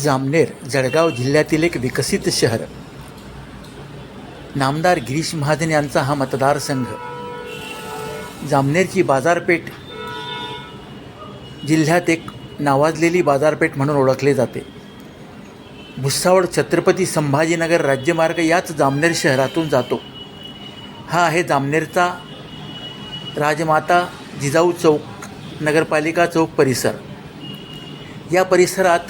जामनेर जळगाव जिल्ह्यातील एक विकसित शहर. नामदार गिरीश महाजन यांचा हा मतदारसंघ. जामनेरची बाजारपेठ जिल्ह्यात एक नावाजलेली बाजारपेठ म्हणून ओळखले जाते. भुसावळ छत्रपती संभाजीनगर राज्यमार्ग याच जामनेर शहरातून जातो. हा आहे जामनेरचा राजमाता जिजाऊ चौक नगरपालिका चौक परिसर. या परिसरात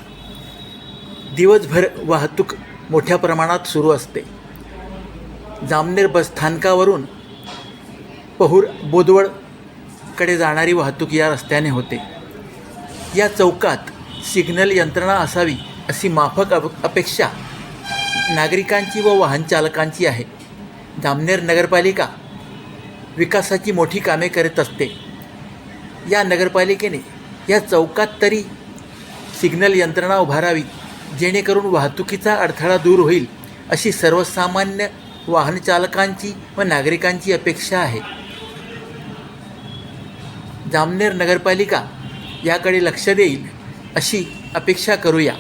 दिवसभर वाहतूक मोठ्या प्रमाणात सुरू असते. जामनेर बस स्थानकावरून पहूर बोदवडकडे जाणारी वाहतूक या रस्त्याने होते. या चौकात सिग्नल यंत्रणा असावी अशी माफक अप अपेक्षा नागरिकांची व वाहन चालकांची आहे. जामनेर नगरपालिका विकासाची मोठी कामे करत असते. या नगरपालिकेने या चौकात तरी सिग्नल यंत्रणा उभारावी जेणेकरून वाहतुकीचा अडथळा दूर होईल अशी सर्वसामान्य वाहनचालकांची व नागरिकांची अपेक्षा आहे. जामनेर नगरपालिका याकडे लक्ष देईल अशी अपेक्षा करूया.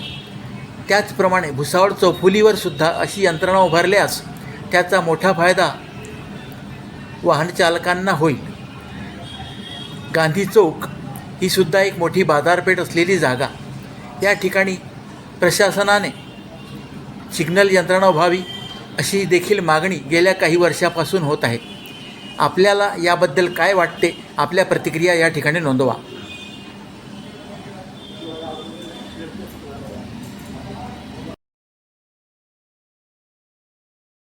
त्याचप्रमाणे भुसावळ चौफुलीवर सुद्धा अशी यंत्रणा उभारल्यास त्याचा मोठा फायदा वाहनचालकांना होईल. गांधी चौक ही सुद्धा एक मोठी बाजारपेठ असलेली जागा. या ठिकाणी प्रशासनाने सिग्नल यंत्रणा व्हावी अशी देखील मागणी गेल्या काही वर्षापासून होत आहे. आपल्याला याबद्दल काय वाटते? आपल्या प्रतिक्रिया या ठिकाणी नोंदवा.